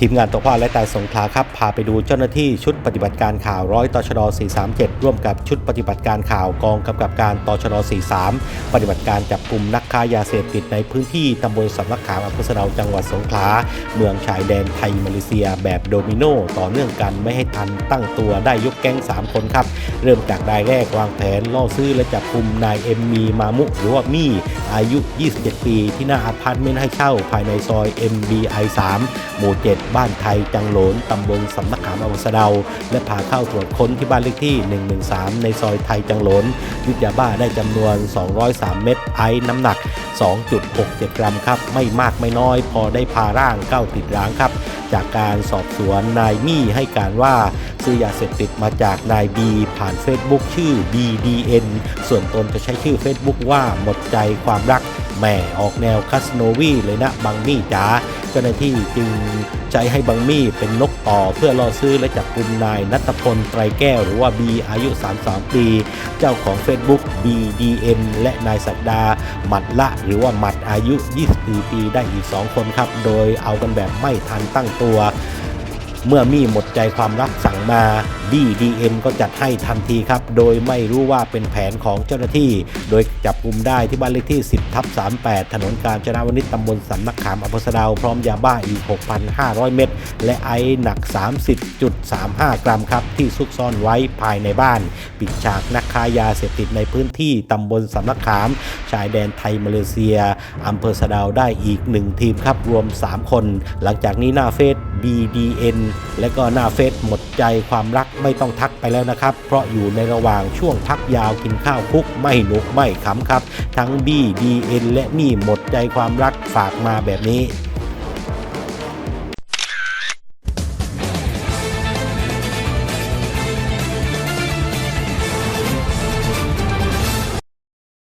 ทีมงานตกผ้าและตายสงขลาครับ พาไปดูเจ้าหน้าที่ชุดปฏิบัติการข่าวร้อยตชด437 ร่วมกับชุดปฏิบัติการข่าวกองกำกับการตชด43 ปฏิบัติการจับกลุ่มนักค้ายาเสพติดในพื้นที่ตำบลสำนักขามอำเภอสะดาจังหวัดสงขลา เมืองชายแดนไทยมาเลเซียแบบโดมิโนต่อเนื่องกันไม่ให้ทันตั้งตัวได้ยกแก๊ง 3 คนครับ เริ่มจากรายแรกวางแผนล่อซื้อและจับกลุ่มนายเอ็มมีมามุหรือว่ามี่อายุ 27 ปี ที่หน้าอพาร์ตเมนต์ให้เช่าภายในซอย MBI 3หมู่7บ้านไทยจังโหลนตำบลสำนักขามอำเภอสะเดา และพาเข้าตรวจค้นที่บ้านเลขที่ 113 ในซอยไทยจังโหลนยึดยาบ้าได้จำนวน 203 เม็ดไอซ์น้ำหนัก 2.67 กรัมครับ ไม่มากไม่น้อย พอได้พาร่างเข้าติดร้างครับ จากการสอบสวนนายมี่ให้การว่าซื้อยาเสพติดมาจากนายบีผ่าน Facebook ชื่อ BDN ส่วนตนจะใช้ชื่อ Facebook ว่าหมดใจความรักแหม่ออกแนวคาสโนวีเลยนะบังมี่จ๋า เจ้าหน้าที่จึงใช้ให้บังมี่เป็นนกต่อเพื่อล่อซื้อและจับกุมนายนัทพลไตรแก้ว หรือว่าบีอายุ 33 ปี เจ้าของ Facebook BDM และนายสักดาหมัดละ หรือว่าหมัดอายุ 24 ปีได้อีก 2 คนครับ โดยเอากันแบบไม่ทันตั้งตัว เมื่อมี่หมดใจความรักสั่งมา BDM ก็จัดให้ทันทีครับ โดยไม่รู้ว่าเป็นแผนของเจ้าหน้าที่ โดยจับกลุ่มได้ที่บ้านเลขที่ 10ทับ38 ถนนกาญจนาวนิชตำบลสำนักขามอำเภอสะเดาวพร้อมยาบ้าอีก 6,500 เม็ดและไอซ์หนัก 30.35 กรัมครับ ที่ซุกซ่อนไว้ภายในบ้าน ปิดฉากนักค้ายาเสพติดในพื้นที่ตำบลสำนักขาม ชายแดนไทยมาเลเซียอำเภอสะเดาวได้อีก 1 ทีมครับรวม 3 คน หลังจากนี้หน้าเฟซ BDN และก็หน้าเฟซหมดใจความรักไม่ต้องทักไปแล้วนะครับ เพราะอยู่ในระหว่างช่วงพักยาวกินข้าวคุกไม่หนุกไม่ขำครับ ทั้งบี้ดีเอ็นและนี่หมดใจความรักฝากมาแบบนี้